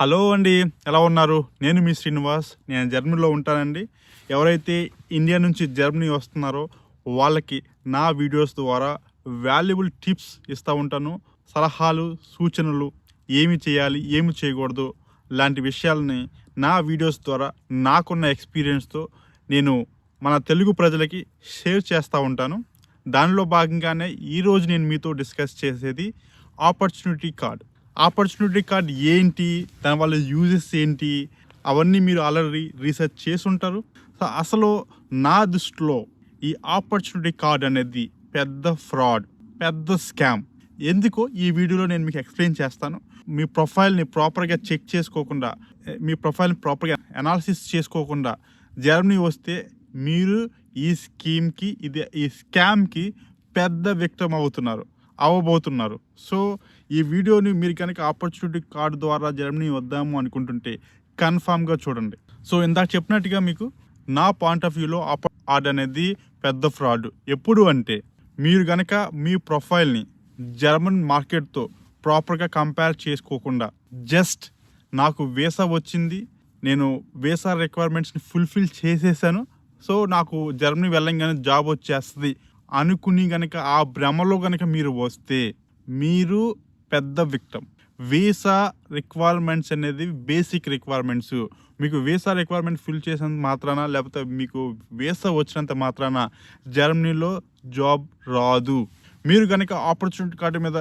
Hello అండి ఎలా ఉన్నారు? నేను మీ శ్రీనివాస్ నేను జర్మనీలో ఉంటానండి. ఎవరైతే ఇండియా నుంచి జర్మనీ వస్తున్నారో వాళ్ళకి నా వీడియోస్ ద్వారా వాల్యుబుల్ టిప్స్ ఇస్తూ ఉంటాను. సలహాలు సూచనలు ఏమి చేయాలి ఏమి చేయకూడదు లాంటి విషయాలని నా వీడియోస్ ద్వారా నాకున్న ఎక్స్పీరియన్స్తో నేను మన తెలుగు ప్రజలకి షేర్ చేస్తూ ఉంటాను. దానిలో భాగంగానే ఈరోజు నేను మీతో డిస్కస్ చేసేది ఆపర్చునిటీ కార్డ్. ఆపర్చునిటీ కార్డ్ ఏంటి దాని వల్ల యూజెస్ ఏంటి అవన్నీ మీరు ఆల్రెడీ రీసెర్చ్ చేసి ఉంటారు సో అసలు నా దృష్టిలో ఈ ఆపర్చునిటీ కార్డ్ అనేది పెద్ద ఫ్రాడ్ పెద్ద స్కామ్ ఎందుకో ఈ వీడియోలో నేను మీకు ఎక్స్ప్లెయిన్ చేస్తాను. మీ ప్రొఫైల్ని ప్రాపర్గా చెక్ చేసుకోకుండా మీ ప్రొఫైల్ని ప్రాపర్గా అనాలిసిస్ చేసుకోకుండా జర్మనీ వస్తే మీరు ఈ స్కీమ్కి ఇది ఈ స్కామ్కి పెద్ద వ్యక్తం అవుతున్నారు. అవ్వబోతున్నారు సో ఈ వీడియోని మీరు కనుక ఆపర్చునిటీ కార్డు ద్వారా జర్మనీ వద్దాము అనుకుంటుంటే కన్ఫామ్గా చూడండి. సో ఇందాక చెప్పినట్టుగా మీకు నా పాయింట్ ఆఫ్ వ్యూలో ఆర్డ్ అనేది పెద్ద ఫ్రాడ్. ఎప్పుడు అంటే మీరు కనుక మీ ప్రొఫైల్ని జర్మన్ మార్కెట్తో ప్రాపర్గా కంపేర్ చేసుకోకుండా జస్ట్ నాకు వీసా వచ్చింది నేను వీసా రిక్వైర్మెంట్స్ని ఫుల్ఫిల్ చేసేసాను సో నాకు జర్మనీ వెళ్ళంగానే జాబ్ వచ్చేస్తుంది అనుకుని గనక ఆ భ్రమలో గనక మీరు వస్తే మీరు పెద్ద విక్టమ్ వీసా రిక్వైర్మెంట్స్ అనేది బేసిక్ రిక్వైర్మెంట్స్. మీకు వీసా రిక్వైర్మెంట్ ఫిల్ చేసినంత మాత్రాన లేకపోతే మీకు వీసా వచ్చినంత మాత్రాన జర్మనీలో జాబ్ రాదు. మీరు కనుక ఆపర్చునిటీ కార్డు మీద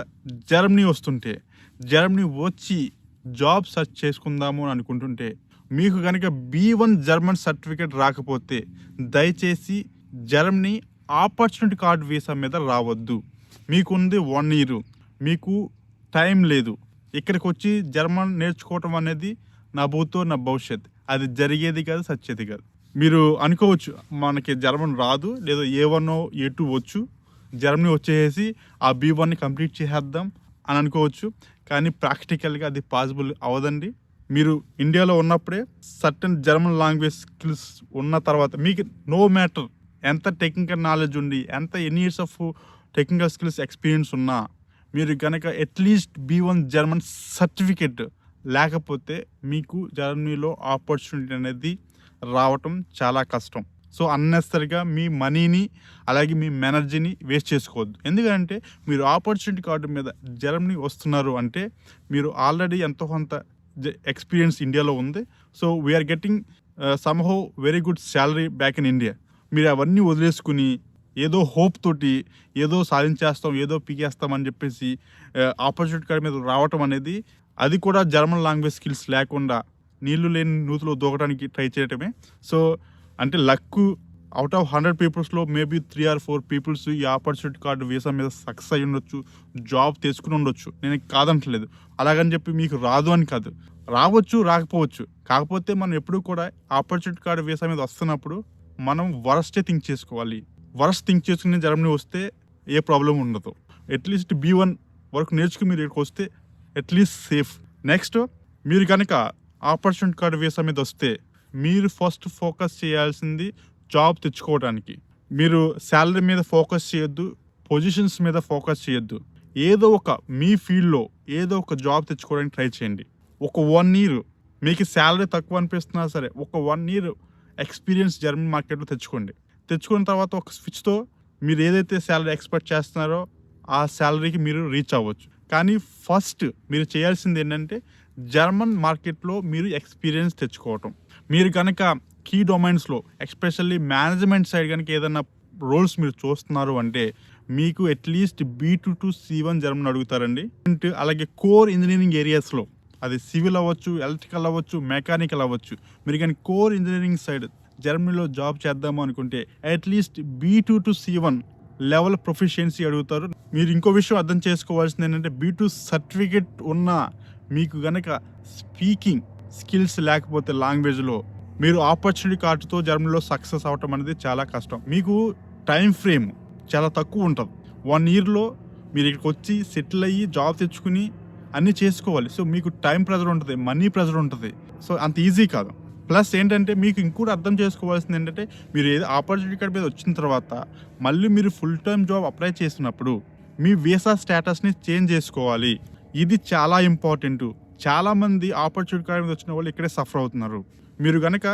జర్మనీ వస్తుంటే జర్మనీ వచ్చి జాబ్ సెర్చ్ చేసుకుందాము అని అనుకుంటుంటే మీకు కనుక బీ వన్ జర్మన్ సర్టిఫికేట్ రాకపోతే దయచేసి జర్మనీ ఆపర్చునిటీ కార్డ్ వీసా మీద రావద్దు. మీకుంది వన్ ఇయర్. మీకు టైం లేదు. ఇక్కడికి వచ్చి జర్మన్ నేర్చుకోవటం అనేది నా భూతో నా భవిష్యత్. అది జరిగేది కాదు సచ్చేది కాదు. మీరు అనుకోవచ్చు మనకి జర్మన్ రాదు లేదా ఏ వన్ ఏ టూ వచ్చు. జర్మనీ వచ్చేసి ఆ బీ వన్ని కంప్లీట్ చేసేద్దాం అని అనుకోవచ్చు. కానీ ప్రాక్టికల్గా అది పాసిబుల్ అవ్వదండి మీరు ఇండియాలో ఉన్నప్పుడే సర్టన్ జర్మన్ లాంగ్వేజ్ స్కిల్స్ ఉన్న తర్వాత మీకు నో మ్యాటర్ ఎంత టెక్నికల్ నాలెడ్జ్ ఉండి ఎంత ఎన్ని years of technical skills experience ఉన్నా మీరు కనుక at least B one German certificate లేకపోతే మీకు జర్మనీలో ఆపర్చునిటీ అనేది రావటం చాలా కష్టం. సో అన్నెసరిగా మీ మనీని అలాగే మీ ఎనర్జీని వేస్ట్ చేసుకోవద్దు. ఎందుకంటే మీరు ఆపర్చునిటీ కార్డు మీద జర్మనీ వస్తున్నారు అంటే మీరు ఆల్రెడీ ఎంతో కొంత ఎక్స్పీరియన్స్ ఇండియాలో ఉంది. So we're getting somehow very good salary back in India మీరు అవన్నీ వదిలేసుకుని ఏదో హోప్ తోటి ఏదో సాధించేస్తాం ఏదో పీకేస్తాం అని చెప్పేసి ఆపర్చునిటీ కార్డ్ మీద రావటం అనేది అది కూడా జర్మన్ లాంగ్వేజ్ స్కిల్స్ లేకుండా నీళ్ళు లేని నూతులో దూకడానికి ట్రై చేయటమే. సో అంటే luck out of hundred పీపుల్స్లో maybe three or four peoples ఈ ఆపర్చునిటీ కార్డు వీసా మీద సక్సెస్ అయి ఉండొచ్చు జాబ్ తెచ్చుకుని ఉండొచ్చు. నేను కాదంటలేదు. అలాగని చెప్పి మీకు రాదు అని కాదు. రావచ్చు రాకపోవచ్చు. కాకపోతే మనం ఎప్పుడు కూడా ఆపర్చునిటీ కార్డు వీసా మీద వస్తున్నప్పుడు మనం వరస్టే థింక్ చేసుకోవాలి. వరస్ట్ థింక్ చేసుకునే జర్మనీ వస్తే ఏ ప్రాబ్లం ఉండదు. అట్లీస్ట్ బీ వన్ వరకు నేర్చుకుని మీరు ఇక్కడికి వస్తే అట్లీస్ట్ సేఫ్. నెక్స్ట్ మీరు కనుక ఆపర్చునిటీ కార్డు వీసా మీద వస్తే మీరు ఫస్ట్ ఫోకస్ చేయాల్సింది జాబ్ తెచ్చుకోవడానికి మీరు శాలరీ మీద ఫోకస్ చేయొద్దు పొజిషన్స్ మీద ఫోకస్ చేయొద్దు. ఏదో ఒక మీ ఫీల్డ్లో ఏదో ఒక జాబ్ తెచ్చుకోవడానికి ట్రై చేయండి. ఒక వన్ ఇయర్ మీకు శాలరీ తక్కువ అనిపిస్తున్నా సరే ఒక వన్ ఇయర్ ఎక్స్పీరియన్స్ జర్మన్ మార్కెట్లో తెచ్చుకోండి. తెచ్చుకున్న తర్వాత ఒక స్విచ్తో మీరు ఏదైతే శాలరీ ఎక్స్పెక్ట్ చేస్తున్నారో ఆ శాలరీకి మీరు రీచ్ అవ్వచ్చు. కానీ ఫస్ట్ మీరు చేయాల్సింది ఏంటంటే జర్మన్ మార్కెట్లో మీరు ఎక్స్పీరియన్స్ తెచ్చుకోవటం. మీరు కనుక కీ డొమైన్స్లో ఎస్పెషల్లీ మేనేజ్మెంట్ సైడ్ కనుక ఏదైనా రోల్స్ మీరు చూస్తున్నారు అంటే మీకు at least B two to C one German అడుగుతారండి. అండ్ అలాగే కోర్ ఇంజనీరింగ్ ఏరియాస్లో అది సివిల్ అవ్వచ్చు ఎలక్ట్రికల్ అవ్వచ్చు మెకానికల్ అవ్వచ్చు. మీరు కానీ కోర్ ఇంజనీరింగ్ సైడ్ జర్మనీలో జాబ్ చేద్దాము అనుకుంటే at least B two to C one level proficiency అడుగుతారు. మీరు ఇంకో విషయం అర్థం చేసుకోవాల్సింది ఏంటంటే బీ టూ సర్టిఫికెట్ ఉన్న మీకు గనక స్పీకింగ్ స్కిల్స్ లేకపోతే లాంగ్వేజ్లో మీరు ఆపర్చునిటీ కార్డుతో జర్మనీలో సక్సెస్ అవటం అనేది చాలా కష్టం. మీకు టైం ఫ్రేమ్ చాలా తక్కువ ఉంటుంది. వన్ ఇయర్లో మీరు ఇక్కడికి వచ్చి సెటిల్ అయ్యి జాబ్ తెచ్చుకుని అన్నీ చేసుకోవాలి. సో మీకు టైం ప్రెజర్ ఉంటుంది మనీ ప్రెజర్ ఉంటుంది. సో అంత ఈజీ కాదు. ప్లస్ ఏంటంటే మీకు ఇంకోటి అర్థం చేసుకోవాల్సింది ఏంటంటే మీరు ఏదో ఆపర్చునిటీ కార్డ్ మీద వచ్చిన తర్వాత మళ్ళీ మీరు ఫుల్ టైం జాబ్ అప్లై చేసినప్పుడు మీ వీసా స్టేటస్ని చేంజ్ చేసుకోవాలి. ఇది చాలా ఇంపార్టెంట్. చాలామంది ఆపర్చునిటీ కార్డ్ మీద వచ్చిన వాళ్ళు ఇక్కడే సఫర్ అవుతున్నారు. మీరు కనుక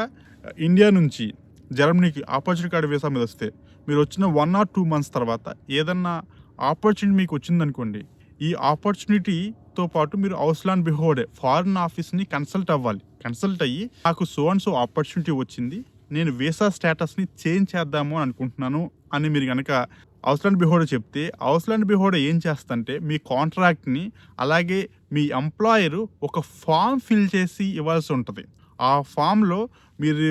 ఇండియా నుంచి జర్మనీకి ఆపర్చునిటీ కార్డ్ వీసా మీద వస్తే మీరు వచ్చిన వన్ ఆర్ టూ మంత్స్ తర్వాత ఏదన్నా ఆపర్చునిటీ మీకు వచ్చిందనుకోండి ఈ ఆపర్చునిటీ తో పాటు మీరు అవుస్లాండ్ బిహోడే ఫారిన్ ఆఫీస్ని కన్సల్ట్ అవ్వాలి. కన్సల్ట్ అయ్యి నాకు సో అండ్ సో ఆపర్చునిటీ వచ్చింది. నేను వీసా స్టేటస్ని చేంజ్ చేద్దాము అని అనుకుంటున్నాను అని మీరు కనుక అవుస్లాండ్ బిహోడే చెప్తే అవుస్లాండ్ బిహోడే ఏం చేస్తంటే మీ కాంట్రాక్ట్ని అలాగే మీ ఎంప్లాయరు ఒక ఫామ్ ఫిల్ చేసి ఇవ్వాల్సి ఉంటుంది. ఆ ఫామ్లో మీరు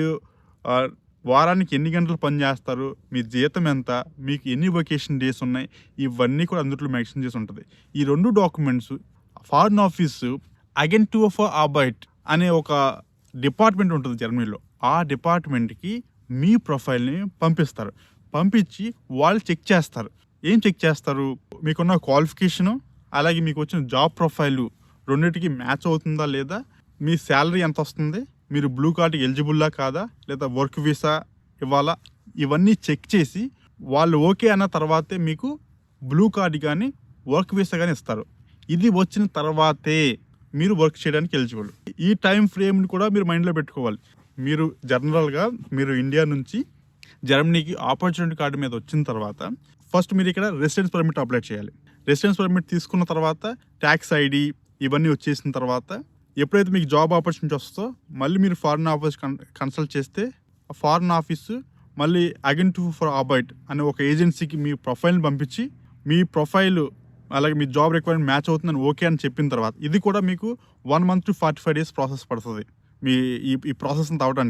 వారానికి ఎన్ని గంటలు పని చేస్తారు మీ జీతం ఎంత మీకు ఎన్ని వెకేషన్ డేస్ ఉన్నాయి ఇవన్నీ కూడా అందులో మెన్షన్ చేసి ఉంటుంది. ఈ రెండు డాక్యుమెంట్స్ ఫారిన్ ఆఫీసు అగెంట్ ఫర్ ఆబైట్ అనే ఒక డిపార్ట్మెంట్ ఉంటుంది జర్మనీలో. ఆ డిపార్ట్మెంట్కి మీ ప్రొఫైల్ని పంపిస్తారు. పంపించి వాళ్ళు చెక్ చేస్తారు. ఏం చెక్ చేస్తారు? మీకున్న క్వాలిఫికేషను అలాగే మీకు వచ్చిన జాబ్ ప్రొఫైలు రెండింటికి మ్యాచ్ అవుతుందా లేదా? మీ శాలరీ ఎంత వస్తుంది? మీరు బ్లూ కార్డ్కి ఎలిజిబుల్లా కాదా? లేదా వర్క్ వీసా ఇవ్వాలా? ఇవన్నీ చెక్ చేసి వాళ్ళు ఓకే అన్న తర్వాతే మీకు బ్లూ కార్డ్ కానీ వర్క్ వీసా కానీ ఇస్తారు. ఇది వచ్చిన తర్వాతే మీరు వర్క్ చేయడానికి ఎలిజిబుల్. ఈ టైం ఫ్రేమ్ని కూడా మీరు మైండ్లో పెట్టుకోవాలి. మీరు జనరల్గా మీరు ఇండియా నుంచి జర్మనీకి ఆపర్చునిటీ కార్డు మీద వచ్చిన తర్వాత ఫస్ట్ మీరు ఇక్కడ రెసిడెన్స్ పర్మిట్ అప్లై చేయాలి. రెసిడెన్స్ పర్మిట్ తీసుకున్న తర్వాత ట్యాక్స్ ఐడి ఇవన్నీ వచ్చేసిన తర్వాత ఎప్పుడైతే మీకు జాబ్ ఆపర్చునిటీ వస్తుందో మళ్ళీ మీరు ఫారిన్ ఆఫీస్ కన్సల్ట్ చేస్తే ఫారిన్ ఆఫీసు మళ్ళీ అగెన్ టు ఫర్ అబైట్ అనే ఒక ఏజెన్సీకి మీ ప్రొఫైల్ని పంపించి మీ ప్రొఫైల్ అలాగే మీ జాబ్ రిక్వైర్మెంట్ మ్యాచ్ అవుతుందని ఓకే అని చెప్పిన తర్వాత ఇది కూడా మీకు one month to forty five days process పడుతుంది మీ ఈ ఈ ప్రాసెస్ అంతా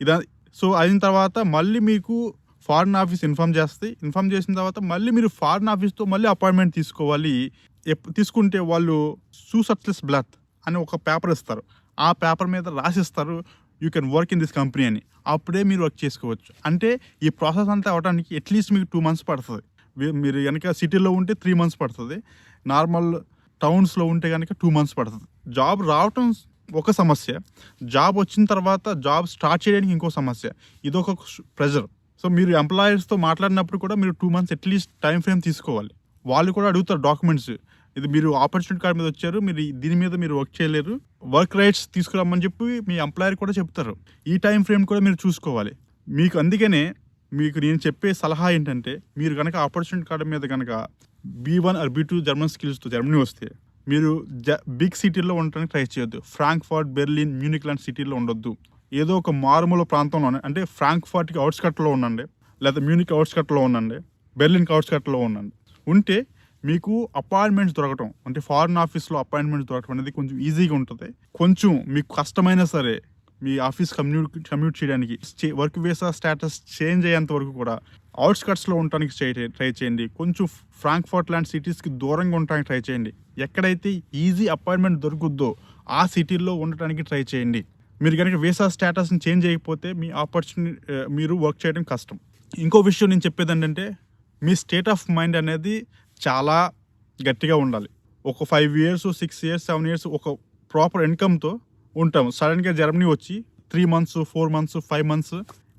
ఇదా సో అయిన తర్వాత మళ్ళీ మీకు ఫారిన్ ఆఫీస్ ఇన్ఫామ్ చేస్తే ఇన్ఫామ్ చేసిన తర్వాత మళ్ళీ మీరు ఫారిన్ ఆఫీస్తో మళ్ళీ అపాయింట్మెంట్ తీసుకోవాలి. ఎప్- తీసుకుంటే వాళ్ళు సూసట్లెస్ బ్లత్ అని ఒక పేపర్ ఇస్తారు. ఆ పేపర్ మీద రాసిస్తారు you can work in this company అని. అప్పుడే మీరు వర్క్ చేసుకోవచ్చు. అంటే ఈ ప్రాసెస్ అంతా అవడానికి అట్లీస్ట్ మీకు టూ మంత్స్ పడుతుంది. మీరు కనుక సిటీలో ఉంటే త్రీ మంత్స్ పడుతుంది. నార్మల్ టౌన్స్లో ఉంటే కనుక టూ మంత్స్ పడుతుంది. జాబ్ రావటం ఒక సమస్య. జాబ్ వచ్చిన తర్వాత జాబ్ స్టార్ట్ చేయడానికి ఇంకో సమస్య. ఇదొక ప్రెజర్ సో మీరు ఎంప్లాయర్స్తో మాట్లాడినప్పుడు కూడా మీరు two months at least time frame తీసుకోవాలి. వాళ్ళు కూడా అడుగుతారు డాక్యుమెంట్స్ ఇది మీరు ఆపర్చునిటీ కార్డ్ మీద వచ్చారు. మీరు దీని మీద మీరు వర్క్ చేయలేరు. వర్క్ రైట్స్ తీసుకురమ్మని చెప్పి మీ ఎంప్లాయర్ కూడా చెప్తారు. ఈ టైం ఫ్రేమ్ కూడా మీరు చూసుకోవాలి. మీకు అందుకనే మీకు నేను చెప్పే సలహా ఏంటంటే మీరు కనుక ఆపర్చునిటీ కార్డు మీద కనుక B one or B two German స్కిల్స్తో Germany వస్తే మీరు జ బిగ్ సిటీల్లో ఉండడానికి ట్రై చేయొద్దు. ఫ్రాంక్ఫర్ట్ బెర్లిన్ మ్యూనిక్ లాంటి సిటీల్లో ఉండొద్దు. ఏదో ఒక మారుమూల ప్రాంతంలో అంటే ఫ్రాంక్ఫర్ట్కి అవుట్స్కట్లో ఉండండి లేదా మ్యూనిక్ అవుట్స్కట్లో ఉండండి బెర్లిన్కి అవుట్స్కట్లో ఉండండి. ఉంటే మీకు అపాయింట్మెంట్స్ దొరకటం అంటే ఫారిన్ ఆఫీస్లో అపాయింట్మెంట్స్ దొరకటం అనేది కొంచెం ఈజీగా ఉంటుంది. కొంచెం మీకు కష్టమైనా సరే మీ ఆఫీస్ కమ్యూట్ కమ్యూట్ చేయడానికి వర్క్ వీసా స్టేటస్ చేంజ్ అయ్యేంత వరకు కూడా అవుట్స్కట్స్లో ఉండడానికి ట్రై ట్రై చేయండి. కొంచెం ఫ్రాంక్ఫర్ట్ లాంటి సిటీస్కి దూరంగా ఉండడానికి ట్రై చేయండి. ఎక్కడైతే ఈజీ అపాయింట్మెంట్ దొరుకుద్దో ఆ సిటీల్లో ఉండటానికి ట్రై చేయండి. మీరు కనుక వీసా స్టేటస్ని చేంజ్ చేయకపోతే మీ ఆపర్చునిటీ మీరు వర్క్ చేయడం కష్టం. ఇంకో విషయం నేను చెప్పేది ఏంటంటే మీ స్టేట్ ఆఫ్ మైండ్ అనేది చాలా గట్టిగా ఉండాలి. ఒక five years six years seven years ఒక ప్రాపర్ ఇన్కమ్తో ఉంటాం సడన్గా జర్మనీ వచ్చి three months four months five months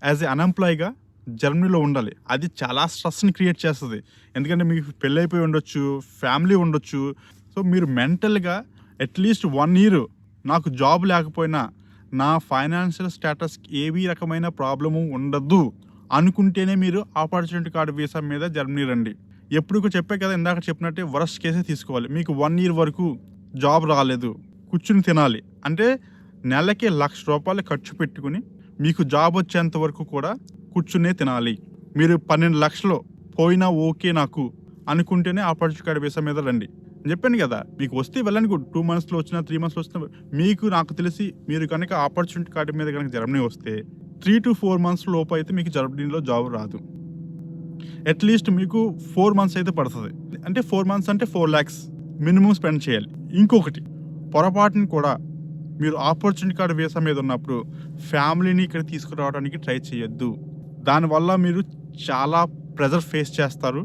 as a అన్ఎంప్లాయ్గా జర్మనీలో ఉండాలి. అది చాలా స్ట్రెస్ని క్రియేట్ చేస్తుంది. ఎందుకంటే మీకు పెళ్ళైపోయి ఉండొచ్చు ఫ్యామిలీ ఉండొచ్చు. సో మీరు మెంటల్గా అట్లీస్ట్ వన్ ఇయర్ నాకు జాబ్ లేకపోయినా నా ఫైనాన్షియల్ స్టేటస్కి ఏవి రకమైన ప్రాబ్లము ఉండదు అనుకుంటేనే మీరు ఆపర్చునిటీ కార్డు వీసా మీద జర్మనీ రండి. ఎప్పుడు చెప్పే కదా ఇందాక చెప్పినట్టే వరస్ట్ కేసే తీసుకోవాలి. మీకు వన్ ఇయర్ వరకు జాబ్ రాలేదు కూర్చుని తినాలి. అంటే నెలకి లక్ష రూపాయలు ఖర్చు పెట్టుకుని మీకు జాబ్ వచ్చేంత వరకు కూడా కూర్చునే తినాలి. మీరు పన్నెండు లక్షలు పోయినా ఓకే నాకు అనుకుంటేనే ఆపర్చునిటీ కార్డు వీసా మీద రండి. చెప్పాను కదా మీకు వస్తే వెళ్ళండి టూ మంత్స్లో వచ్చినా త్రీ మంత్స్లో వచ్చినా మీకు నాకు తెలిసి మీరు కనుక ఆపర్చునిటీ కార్డు మీద కనుక జర్మనీ వస్తే త్రీ టు ఫోర్ మంత్స్ లోపు అయితే మీకు జర్మనీలో జాబ్ రాదు. అట్లీస్ట్ మీకు ఫోర్ మంత్స్ అయితే పడుతుంది. అంటే ఫోర్ మంత్స్ అంటే ఫోర్ ల్యాక్స్ మినిమం స్పెండ్ చేయాలి. ఇంకొకటి పొరపాటుని కూడా మీరు ఆపర్చునిటీ కార్డ్ వీసా మీద ఉన్నప్పుడు ఫ్యామిలీని ఇక్కడ తీసుకురావడానికి ట్రై చేయొద్దు. దానివల్ల మీరు చాలా ప్రెజర్ ఫేస్ చేస్తారు.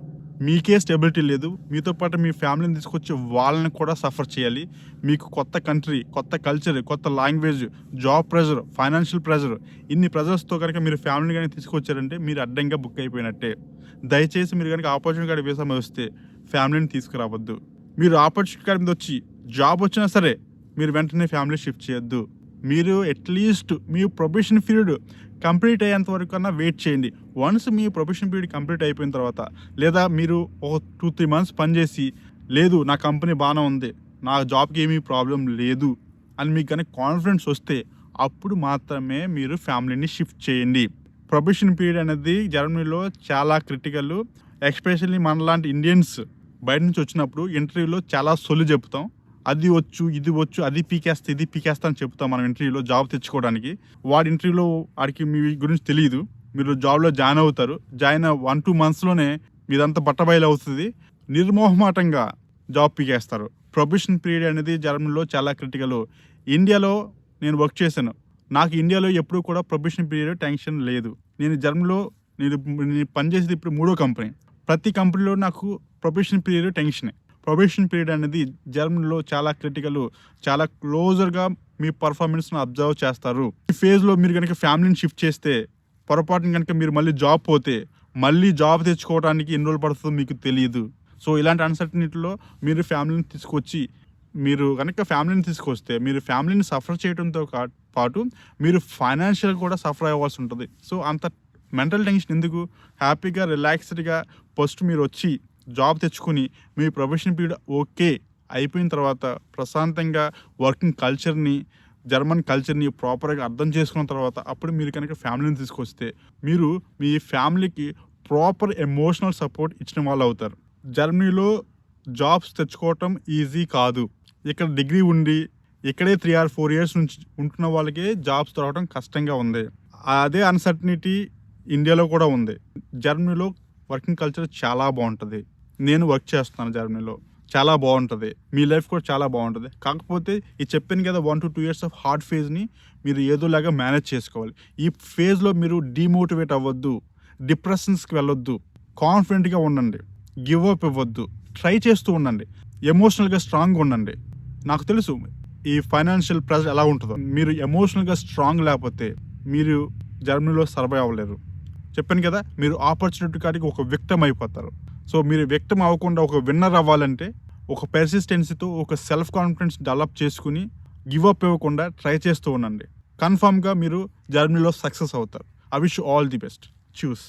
మీకే స్టెబిలిటీ లేదు. మీతో పాటు మీ ఫ్యామిలీని తీసుకొచ్చి వాళ్ళని కూడా సఫర్ చేయాలి. మీకు కొత్త కంట్రీ కొత్త కల్చర్ కొత్త language job pressure financial pressure ఇన్ని ప్రెజర్స్తో కనుక మీరు ఫ్యామిలీ కానీ తీసుకొచ్చారంటే మీరు అడ్డంగా బుక్ అయిపోయినట్టే. దయచేసి మీరు కనుక ఆపర్చునిటీ కార్డు వీసా మీద వస్తే ఫ్యామిలీని తీసుకురావద్దు. మీరు ఆపర్చునిటీ కార్డు మీద వచ్చి జాబ్ వచ్చినా సరే మీరు వెంటనే ఫ్యామిలీ షిఫ్ట్ చేయొద్దు. మీరు అట్లీస్ట్ మీ ప్రొబేషన్ పీరియడ్ కంప్లీట్ అయ్యేంత వరకు అన్నా వెయిట్ చేయండి. వన్స్ మీ ప్రొబేషన్ పీరియడ్ కంప్లీట్ అయిపోయిన తర్వాత లేదా మీరు ఒక టూ త్రీ మంత్స్ పనిచేసి లేదు నా కంపెనీ బాగానే ఉంది నా జాబ్కి ఏమీ ప్రాబ్లం లేదు అని మీకు కనుక కాన్ఫిడెన్స్ వస్తే అప్పుడు మాత్రమే మీరు ఫ్యామిలీని షిఫ్ట్ చేయండి. ప్రొబేషన్ పీరియడ్ అనేది జర్మనీలో చాలా క్రిటికల్ ఎస్పెషల్లీ మనలాంటి ఇండియన్స్ బయట నుంచి వచ్చినప్పుడు ఇంటర్వ్యూలో చాలా సొల్లు చెప్తాం. అది వచ్చు ఇది వచ్చు అది పీకేస్తా ఇది పీకేస్తా అని చెప్తాం మనం ఇంటర్వ్యూలో జాబ్ తెచ్చుకోవడానికి. వాడి ఇంటర్వ్యూలో వాడికి మీ గురించి తెలియదు మీరు జాబ్లో జాయిన్ అవుతారు. జాయిన్ వన్ టూ మంత్స్లోనే మీదంతా బట్టబయలు అవుతుంది. నిర్మోహమాటంగా జాబ్ పీకేస్తారు. ప్రొఫెషన్ పీరియడ్ అనేది జర్మనీలో చాలా క్రిటికల్. ఇండియాలో నేను వర్క్ చేశాను. నాకు ఇండియాలో ఎప్పుడూ కూడా ప్రొఫెషన్ పీరియడ్ టెన్షన్ లేదు. నేను జర్మనీలో నేను నేను పనిచేసేది ఇప్పుడు మూడో కంపెనీ. ప్రతి కంపెనీలో నాకు ప్రొఫెషన్ పీరియడ్ టెన్షనే. ప్రొబేషన్ పీరియడ్ అనేది జర్మనీలో చాలా క్రిటికల్ చాలా క్లోజర్గా మీ పర్ఫార్మెన్స్ను అబ్జర్వ్ చేస్తారు. ఈ ఫేజ్లో మీరు కనుక ఫ్యామిలీని షిఫ్ట్ చేస్తే పొరపాటున కనుక మీరు మళ్ళీ జాబ్ పోతే మళ్ళీ జాబ్ తెచ్చుకోవడానికి ఎన్ని రోజులు పడుతుందో మీకు తెలియదు. సో ఇలాంటి అన్సర్టనిటీలో మీరు ఫ్యామిలీని తీసుకొచ్చి మీరు కనుక ఫ్యామిలీని తీసుకొస్తే మీరు ఫ్యామిలీని సఫర్ చేయడంతో కా- పాటు మీరు ఫైనాన్షియల్ కూడా సఫర్ అవ్వాల్సి ఉంటుంది. సో అంత మెంటల్ టెన్షన్ ఎందుకు? హ్యాపీగా రిలాక్స్డ్గా ఫస్ట్ మీరు వచ్చి జాబ్ తెచ్చుకుని మీ ప్రొఫెషన్ పీరియడ్ ఓకే అయిపోయిన తర్వాత ప్రశాంతంగా వర్కింగ్ కల్చర్ని జర్మన్ కల్చర్ని ప్రాపర్గా అర్థం చేసుకున్న తర్వాత అప్పుడు మీరు కనుక ఫ్యామిలీని తీసుకొస్తే మీరు మీ ఫ్యామిలీకి ప్రాపర్ ఎమోషనల్ సపోర్ట్ ఇచ్చిన వాళ్ళు అవుతారు. జర్మనీలో జాబ్స్ తెచ్చుకోవటం ఈజీ కాదు. ఇక్కడ డిగ్రీ ఉండి ఇక్కడే త్రీ ఆర్ ఫోర్ ఇయర్స్ నుంచి ఉంటున్న వాళ్ళకి జాబ్స్ దొరకడం కష్టంగా ఉంది. అదే అన్సర్టనిటీ ఇండియాలో కూడా ఉంది. జర్మనీలో వర్కింగ్ కల్చర్ చాలా బాగుంటుంది. నేను వర్క్ చేస్తున్నాను జర్మనీలో. చాలా బాగుంటుంది. మీ లైఫ్ కూడా చాలా బాగుంటుంది. కాకపోతే ఈ చెప్పాను కదా one to two years of hard ఫేజ్ని మీరు ఏదోలాగా మేనేజ్ చేసుకోవాలి. ఈ ఫేజ్లో మీరు డిమోటివేట్ అవ్వద్దు. డిప్రెషన్స్కి వెళ్ళొద్దు. కాన్ఫిడెంట్గా ఉండండి. గివ్ అప్ ఇవ్వద్దు. ట్రై చేస్తూ ఉండండి. ఎమోషనల్గా స్ట్రాంగ్గా ఉండండి. నాకు తెలుసు ఈ ఫైనాన్షియల్ ప్రెజర్ ఎలా ఉంటుందో. మీరు ఎమోషనల్గా స్ట్రాంగ్ లేకపోతే మీరు జర్మనీలో సర్వైవ్ అవ్వలేరు. చెప్పాను కదా మీరు ఆపర్చునిటీ కాడికి ఒక వ్యక్తం అయిపోతారు. సో మీరు వ్యక్తం అవ్వకుండా ఒక విన్నర్ అవ్వాలంటే ఒక పెర్సిస్టెన్సీతో ఒక సెల్ఫ్ కాన్ఫిడెన్స్ డెవలప్ చేసుకుని గివ్ అప్ ఇవ్వకుండా ట్రై చేస్తూ ఉండండి. కన్ఫామ్గా మీరు జర్మనీలో సక్సెస్ అవుతారు. I wish all the best choose